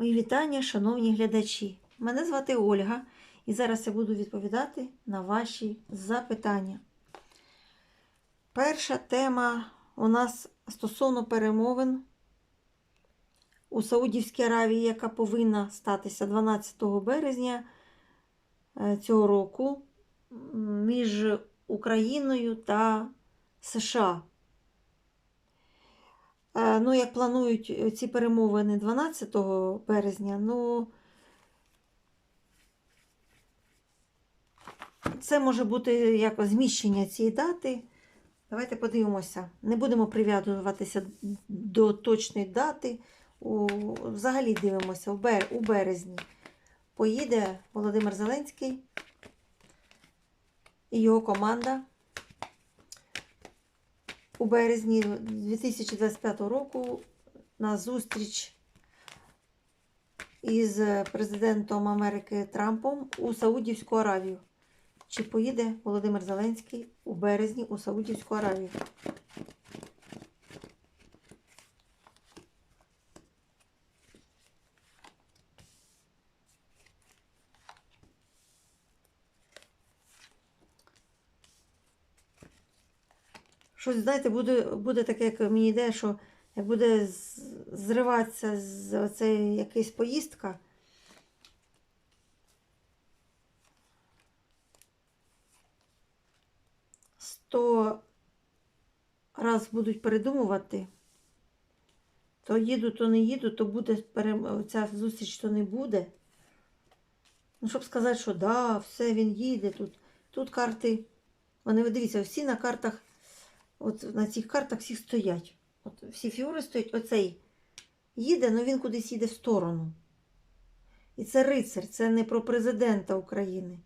Мої вітання, шановні глядачі. Мене звати Ольга, і зараз я буду відповідати на ваші запитання. Перша тема у нас стосовно перемовин у Саудівській Аравії, яка повинна статися 12 березня е, цього року між Україною та США. Е, Ну, як планують е, ці перемовини 12 березня, ну це може бути як зміщення цієї дати. Давайте подивимося. Не будемо прив'язуватися до точної дати. У, взагалі дивимося у, бер, у березні. Поїде Володимир Зеленський і його команда у березні 2025 року на зустріч із президентом Америки Трампом у Саудівську Аравію. Чи поїде Володимир Зеленський у березні у Саудівську Аравію? Щось, знаєте, буде, буде таке, як мені йде, що як буде зриватися з оцей якась поїздка. Сто раз будуть передумувати, то їду, то не їду, то буде ця зустріч, то не буде. Ну, щоб сказати, що да, все, він їде тут. Тут карти. Вони, ви дивіться, всі на картах, от на цих картах всі стоять. От всі фігури стоять, оцей їде, але він кудись їде в сторону. І це рицар, це не про президента України.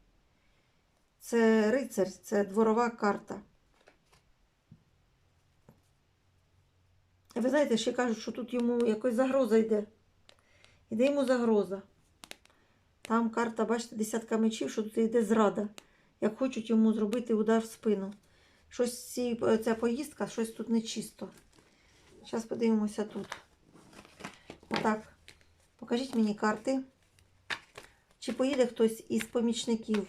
Це рицар, це дворова карта. Ви знаєте, ще кажуть, що тут йому якась загроза йде. Іде йому загроза. Там карта, бачите, десятка мечів, що тут йде зрада. Як хочуть йому зробити удар в спину. Щось ці, ця поїздка, щось тут нечисто. Зараз подивимося тут. Отак. Покажіть мені карти. Чи поїде хтось із помічників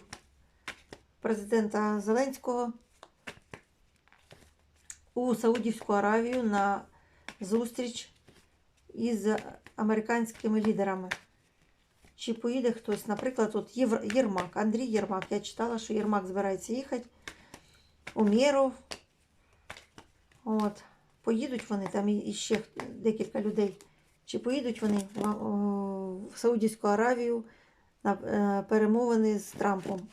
президента Зеленського у Саудівську Аравію на зустріч із американськими лідерами? Чи поїде хтось, наприклад, от. Єрмак, Андрій Єрмак. Я читала, що Єрмак збирається їхати. Умєров. От. Поїдуть вони, там і ще декілька людей. Чи поїдуть вони в, Саудівську Аравію на е, перемовини з Трампом?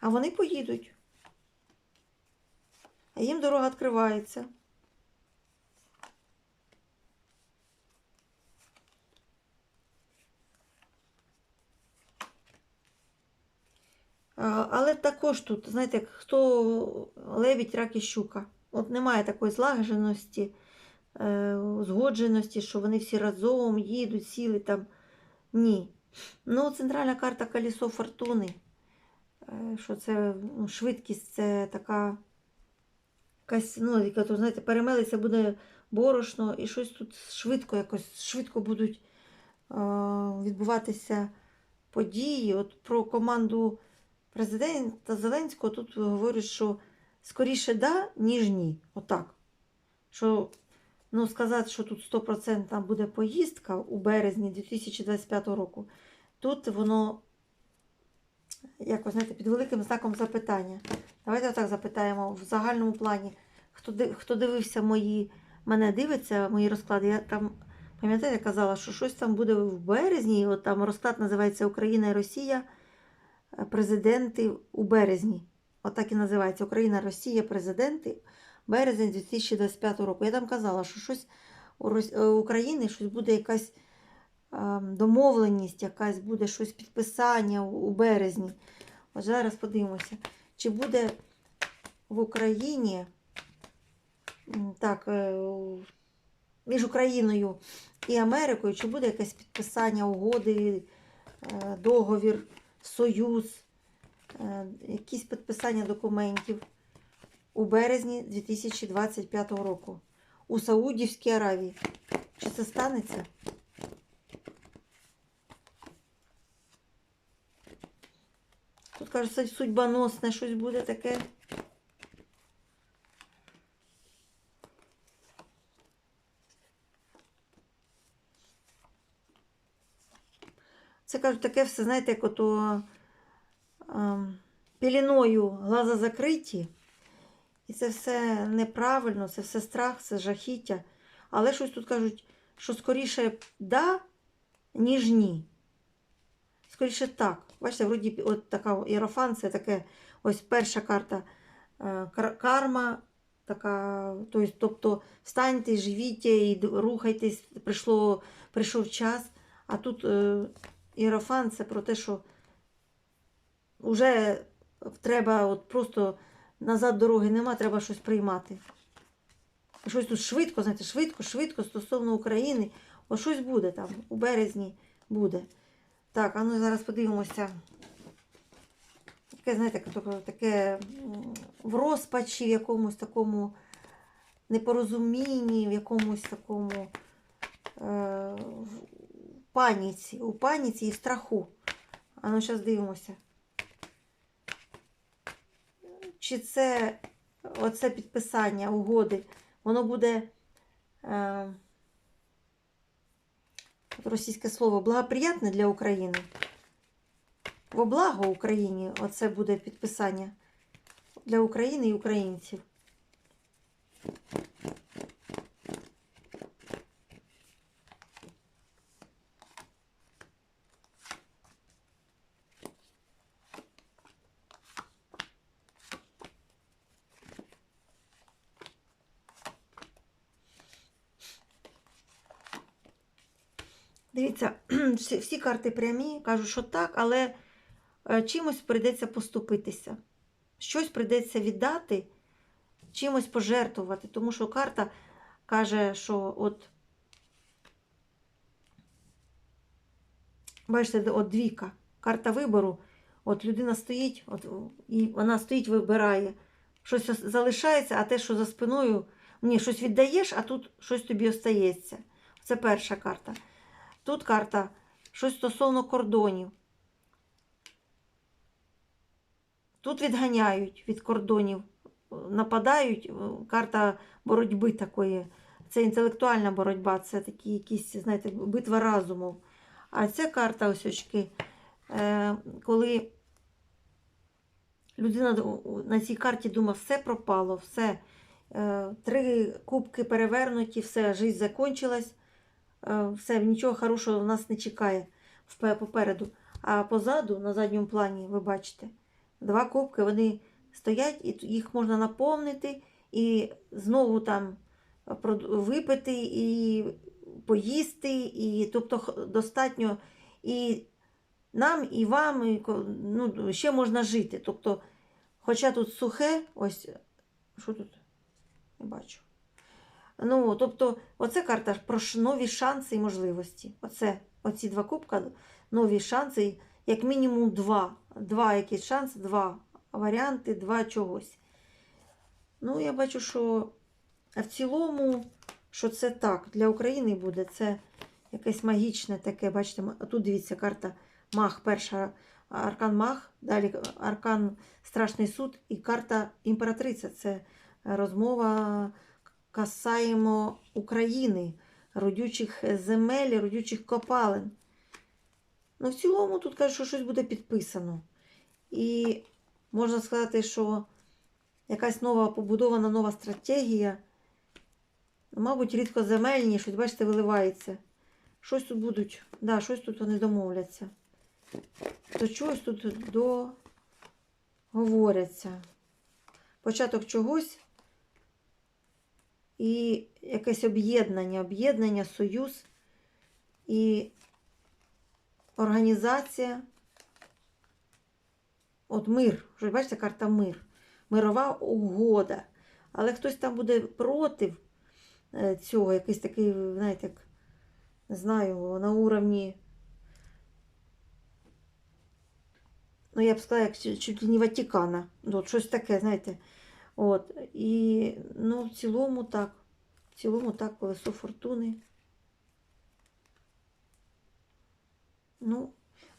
А вони поїдуть. А їм дорога відкривається. Але також тут, знаєте, хто лебідь, рак і щука. От немає такої злагодженості, е, узгодженості, що вони всі разом їдуть, сіли там. Ні. Ну, центральна карта Колесо Фортуни. Е, Що це ну, швидкість, це така якась, ну, яка то, знаєте, перемелиться буде борошно, і щось тут швидко якось швидко будуть е, відбуватися події. От про команду президента Зеленського тут говорять, що скоріше да, ніж ні. Отак. Що, ну, сказати, що тут 100% буде поїздка у березні 2025 року, тут воно якось, знаєте, під великим знаком запитання. Давайте так запитаємо в загальному плані. Хто, хто дивився мої, мене дивиться, мої розклади, я там, пам'ятаєте, казала, що щось там буде в березні, от там розклад називається Україна і Росія, президенти у березні. Отак і називається Україна, Росія, президенти, березень 2025 року. Я там казала, що щось у е, України щось буде якась ем, домовленість, якась буде щось підписання у березні. От зараз подивимося, чи буде в Україні так, е, між Україною і Америкою, чи буде якесь підписання угоди е, договір, союз, е, якісь підписання документів у березні 2025 року у Саудівській Аравії. Чи це станеться? Тут кажуть, судьбоносне щось буде таке. Це кажуть, таке все, знаєте, як ото ем, піліною глаза закриті. І це все неправильно, це все страх, це жахіття. Але щось тут кажуть, що скоріше да, ніж ні. Скоріше так. Бачите, вроді от така іерофан, це таке ось перша карта е, карма. Така, тобто, встаньте, живіть і рухайтесь, прийшов час. А тут е, іерофан це про те, що вже треба от просто назад дороги нема, треба щось приймати. Щось тут швидко, знаєте, швидко, швидко стосовно України. О, щось буде там, у березні буде. Так, а ну зараз подивимося. Таке, знаєте, таке, в розпачі, в якомусь такому непорозумінні, в якомусь такому е, паніці, у паніці і страху. А ну зараз дивимося. Чи це оце підписання угоди, воно буде е, російське слово благоприятне для України? Во благо Україні оце буде підписання для України і українців. Дивіться, всі, всі карти прямі, кажуть, що так, але е, чимось прийдеться поступитися. Щось прийдеться віддати, чимось пожертвувати. Тому що карта каже, що от. Бачите, от двіка, карта вибору. От людина стоїть, от, і вона стоїть, вибирає. Щось залишається, а те, що за спиною, ні, щось віддаєш, а тут щось тобі остається. Це перша карта. Тут карта щось стосовно кордонів. Тут відганяють від кордонів, нападають. Карта боротьби такої. Це інтелектуальна боротьба, це такі якісь, знаєте, битва разуму. А ця карта ось очки, е, коли людина на цій карті думає, все пропало, все. Е, Три кубки перевернуті, все, життя закінчилась. Е, все, нічого хорошого нас не чекає попереду. А позаду, на задньому плані, ви бачите, два кубки вони стоять, і їх можна наповнити, і знову там випити, і поїсти, і тобто достатньо і нам, і вам, і, ну, ще можна жити. Тобто, хоча тут сухе, ось, що тут? Не бачу. Ну, тобто, оце карта про нові шанси і можливості. Оце, оці два кубка, нові шанси, як мінімум два. Два якісь шанси, два варіанти, два чогось. Ну, я бачу, що в цілому, що це так, для України буде це якесь магічне таке, бачите, тут дивіться, карта Мах, перша аркан Мах, далі аркан Страшний суд і карта імператриця. Це розмова касаємо України, родючих земель, родючих копалин. Ну, в цілому тут кажуть, що щось буде підписано. І можна сказати, що якась нова побудована нова стратегія, мабуть, рідкоземельні, щось, бачите, виливається. Щось тут будуть, да, щось тут вони домовляться. До чогось тут договоряться. Початок чогось і якесь об'єднання, об'єднання, союз і організація. От мир. Що бачите, карта мир. Мирова угода. Але хтось там буде проти е, цього, якийсь такий, знаєте, як, не знаю, на уровні ну я б сказала, як чуть- ли не Ватикана. Ну, От, щось таке, знаєте. От. І ну, в цілому так. В цілому так, колесо фортуни. Ну,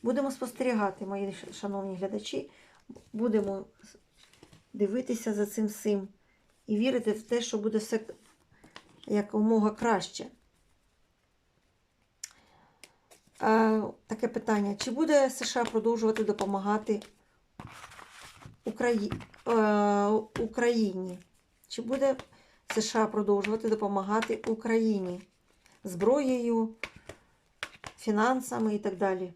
будемо спостерігати, мої шановні глядачі. Будемо дивитися за цим всім і вірити в те, що буде все якомога краще. Е, таке питання: чи буде США продовжувати допомагати Украї... е, Україні? Чи буде США продовжувати допомагати Україні зброєю, фінансами і так далі?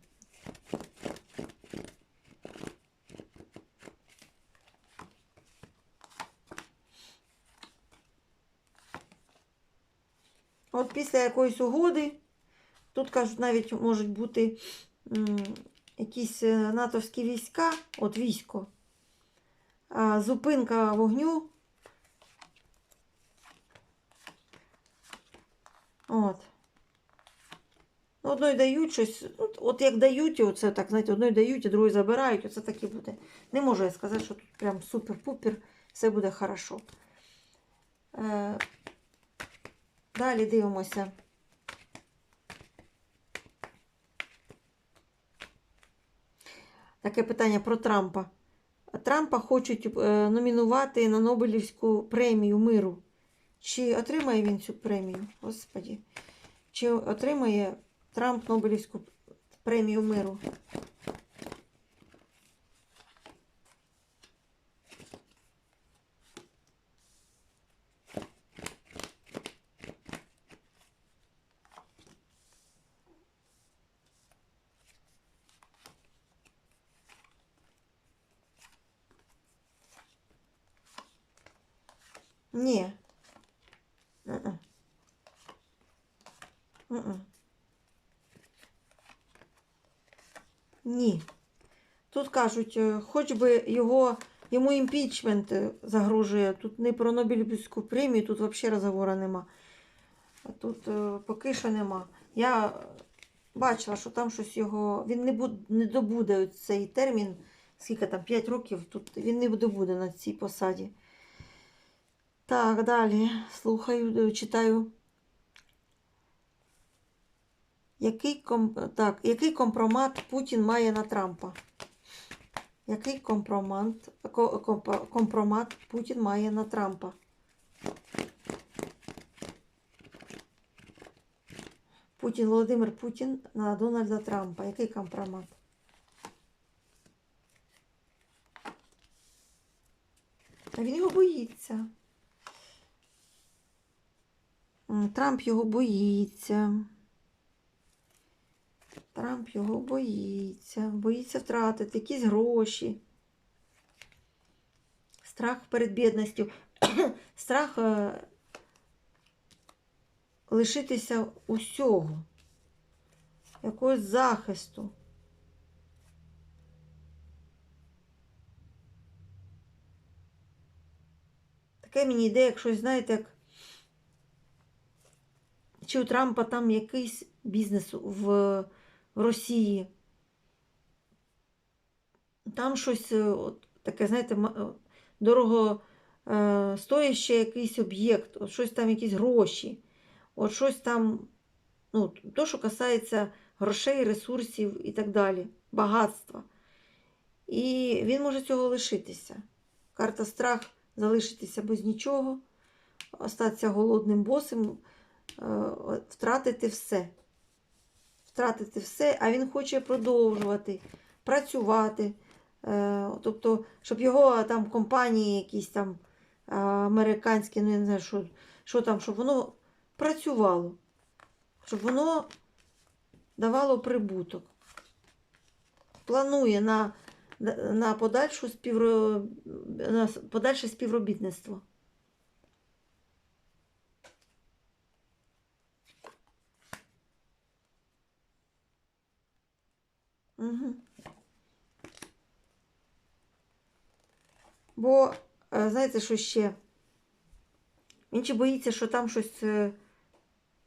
От після якоїсь угоди, тут кажуть, навіть можуть бути якісь е, натовські війська, от військо, зупинка вогню. От. Ну, Одної дають щось, от, от як дають, оце так, знаєте, одної дають, а другої забирають, оце так і буде. Не можу я сказати, що тут прям супер-пупер, все буде хорошо. Е, Далі дивимося. Таке питання про Трампа. Трампа хочуть е, номінувати на Нобелівську премію миру. Чи отримає він цю премію? Господі. Чи отримає Трамп Нобелівську премію миру? Ні. Мгм. Мгм. Ні. Тут кажуть, е, хоч би його, йому імпічмент е, загрожує. Тут не про Нобелівську премію, тут взагалі розговору нема. Тут е, поки що нема. Я бачила, що там щось його. Він не, буд, не добуде цей термін, скільки там, 5 років, тут він не добуде на цій посаді. Так, далі слухаю, читаю. Який, ком... так, який компромат Путін має на Трампа? Який компромат, ко- компромат Путін має на Трампа? Путін, Володимир Путін на Дональда Трампа. Який компромат? А він його боїться. Трамп його боїться. Трамп його боїться. Боїться втратити якісь гроші. Страх перед бідністю. Страх е, лишитися усього. Якогось захисту. Таке мені йде, як щось, знаєте, як чи у Трампа там якийсь бізнес в, в Росії. Там щось е, от, таке, знаєте, е, дорого е, стояще якийсь об'єкт, от щось там, якісь гроші, от щось там, ну, то, що касається грошей, ресурсів і так далі, багатства. І він може цього лишитися. Карта страх залишитися без нічого, остатися голодним босим, е, втратити все. Втратити все, а він хоче продовжувати працювати. Е, Тобто, щоб його там компанії якісь там американські, ну я не знаю, що, що там, щоб воно працювало, щоб воно давало прибуток. Планує на, на, подальшу співро, на подальше співробітництво. Угу. Бо, е, знаєте, що ще? Він чи боїться, що там щось е,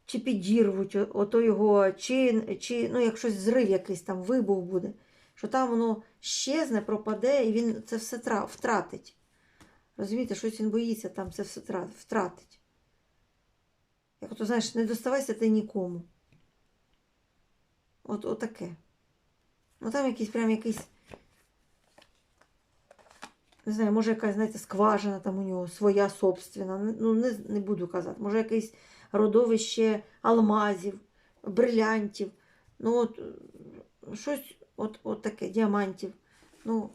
чи підірвуть, ото його, чи, чи ну, як щось зрив якийсь там вибух буде, що там воно щезне, пропаде, і він це все втратить. Розумієте, щось він боїться там це все втратить. Як ото, знаєш, не доставайся ти нікому. От отаке. Ну там якийсь прям якийсь. Не знаю, може якась, знаєте, скважина там у нього своя собственна. Ну, не, не буду казати. Може, якесь родовище алмазів, брилянтів. Ну, от щось от, от таке, діамантів. Ну,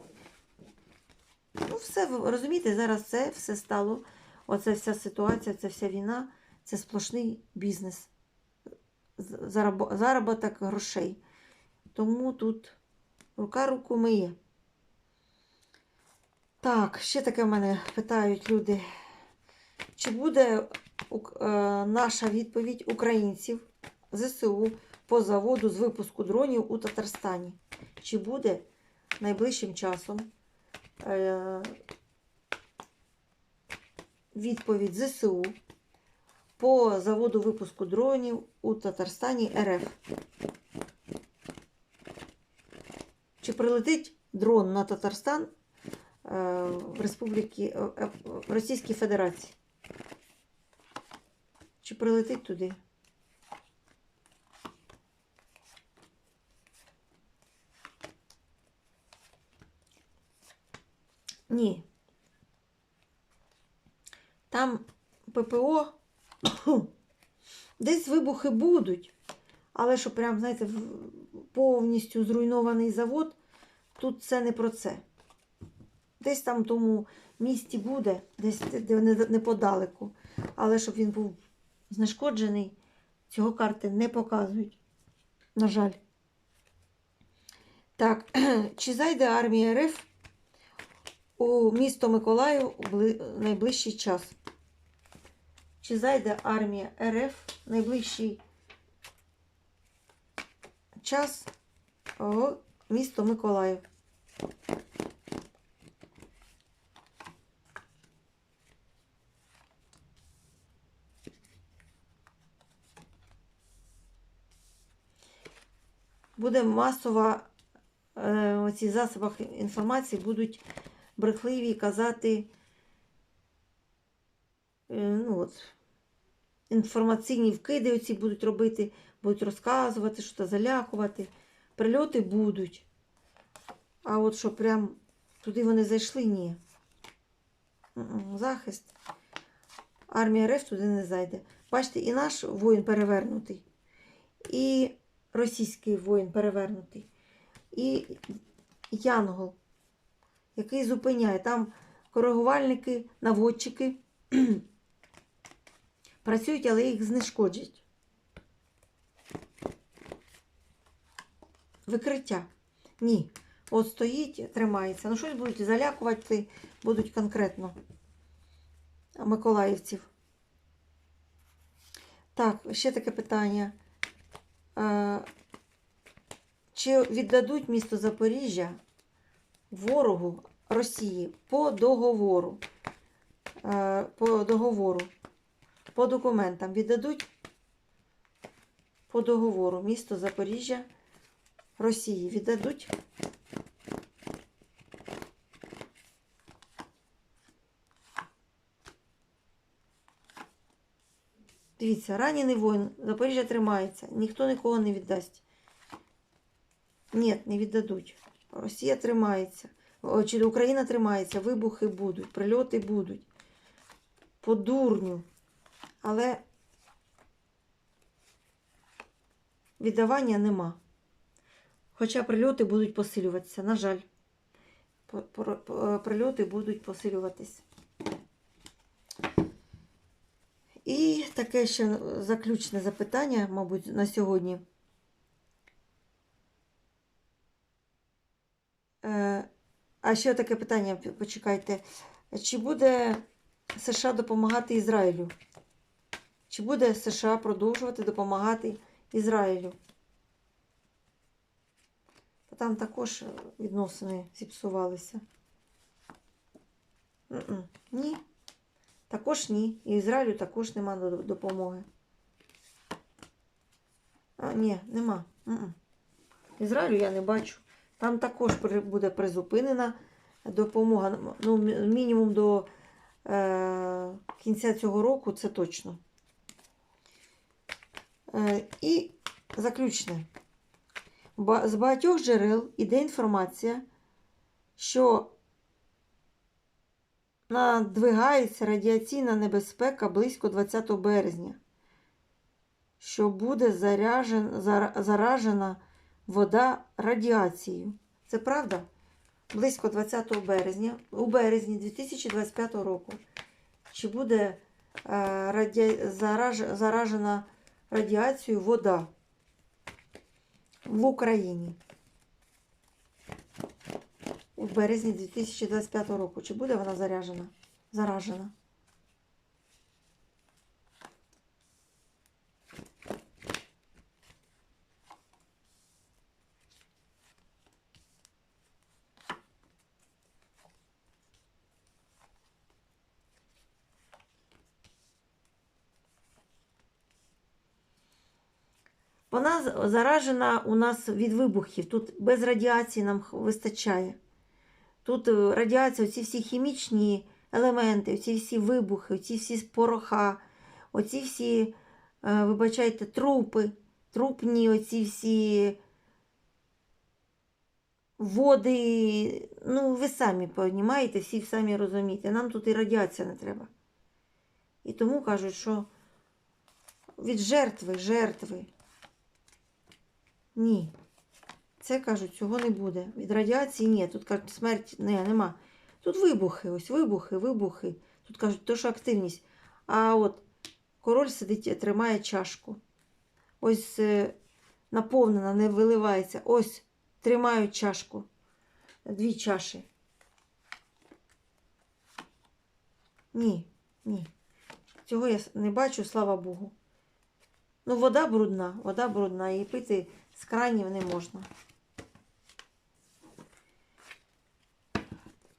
ну, все, ви розумієте, зараз це все стало. Оця вся ситуація, ця вся війна це сплошний бізнес. З- зарабо- грошей. Тому тут рука руку миє. Так, ще таке в мене питають люди. Чи буде е, наша відповідь українців ЗСУ по заводу з випуску дронів у Татарстані? Чи буде найближчим часом е, відповідь ЗСУ по заводу випуску дронів у Татарстані РФ? Чи прилетить дрон на Татарстан е, в Республіки е, е, в Російській Федерації? Чи прилетить туди? Ні. Там ППО десь вибухи будуть, але що прям, знаєте, повністю зруйнований завод, тут це не про це. Десь там в тому місті буде, десь де не- неподалеку. Але щоб він був знешкоджений, цього карти не показують. На жаль. Так, чи зайде армія РФ у місто Миколаїв у найближчий час? Чи зайде армія РФ в найближчий час в місто Миколаїв? Буде масова е, оці засобах інформації будуть брехливі казати е, ну, от, інформаційні вкиди оці будуть робити, будуть розказувати, що залякувати. Прильоти будуть. А от що прям туди вони зайшли, ні. Захист. Армія РФ туди не зайде. Бачите, і наш воїн перевернутий, і російський воїн перевернутий, і Янгол, який зупиняє. Там коригувальники, наводчики працюють, але їх знешкоджать. Викриття. Ні. От стоїть, тримається. Ну, щось будуть залякувати, будуть конкретно миколаївців. Так, ще таке питання. Е, Чи віддадуть місто Запоріжжя ворогу Росії по договору? Е, По договору, по документам віддадуть по договору місто Запоріжжя Росії віддадуть? Дивіться, ранений воїн, Запоріжжя тримається, ніхто нікого не віддасть. Ні, не віддадуть. Росія тримається. Чи Україна тримається, вибухи будуть, прильоти будуть. По дурню. Але віддавання нема. Хоча прильоти будуть посилюватися, на жаль. По- Прильоти будуть посилюватись. І таке ще заключне запитання, мабуть, на сьогодні. Е, А ще таке питання, почекайте. Чи буде США допомагати Ізраїлю? Чи буде США продовжувати допомагати Ізраїлю? Там також відносини зіпсувалися. Ні. Також ні. І Ізраїлю також нема допомоги. А, ні, нема. М-м. Ізраїлю я не бачу. Там також буде призупинена допомога. Ну, мінімум до е, кінця цього року, це точно. Е, і заключне. З багатьох джерел іде інформація, що надвигається радіаційна небезпека близько 20 березня, що буде заражена вода радіацією. Це правда? Близько 20 березня, у березні 2025 року. Чи буде е, раді... зараж... заражена радіацією вода в Україні? У березні 2025 року. Чи буде вона заряжена? заражена? Вона заражена у нас від вибухів. Тут без радіації нам вистачає. Тут е, радіація, оці всі хімічні елементи, оці всі вибухи, оці всі пороха, оці всі, е, вибачайте, трупи, трупні, оці всі води. Ну, ви самі розумієте, всі самі розумієте. Нам тут і радіація не треба. І тому кажуть, що від жертви, жертви. Ні. Це кажуть, цього не буде. Від радіації ні. Тут кажуть, смерть не, нема. Тут вибухи, ось вибухи, вибухи. Тут кажуть, то що активність. А от король сидить, тримає чашку. Ось е, наповнена, не виливається. Ось тримають чашку. Дві чаші. Ні, ні. Цього я не бачу, слава Богу. Ну, вода брудна, вода брудна, і пити з кранів не можна.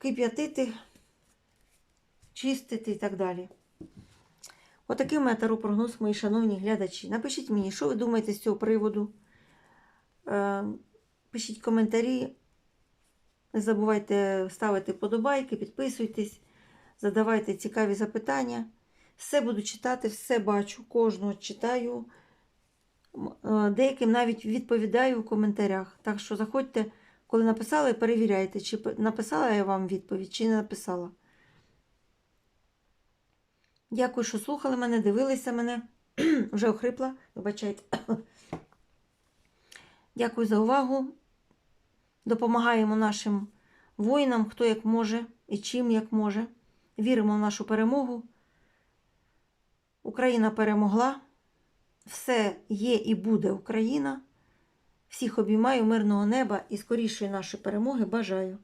Кип'ятити, чистити і так далі. Отакий у мене таро-прогноз, мої шановні глядачі. Напишіть мені, що ви думаєте з цього приводу. Е, Пишіть коментарі. Не забувайте ставити подобайки, підписуйтесь, задавайте цікаві запитання. Все буду читати, все бачу, кожного читаю. Е, Деяким навіть відповідаю в коментарях. Так що заходьте, коли написали, перевіряйте, чи написала я вам відповідь, чи не написала. Дякую, що слухали мене, дивилися мене. Вже охрипла, вибачайте. Дякую за увагу. Допомагаємо нашим воїнам, хто як може і чим як може. Віримо в нашу перемогу. Україна перемогла. Все є і буде Україна. Всіх обіймаю мирного неба і скорішої нашої перемоги бажаю.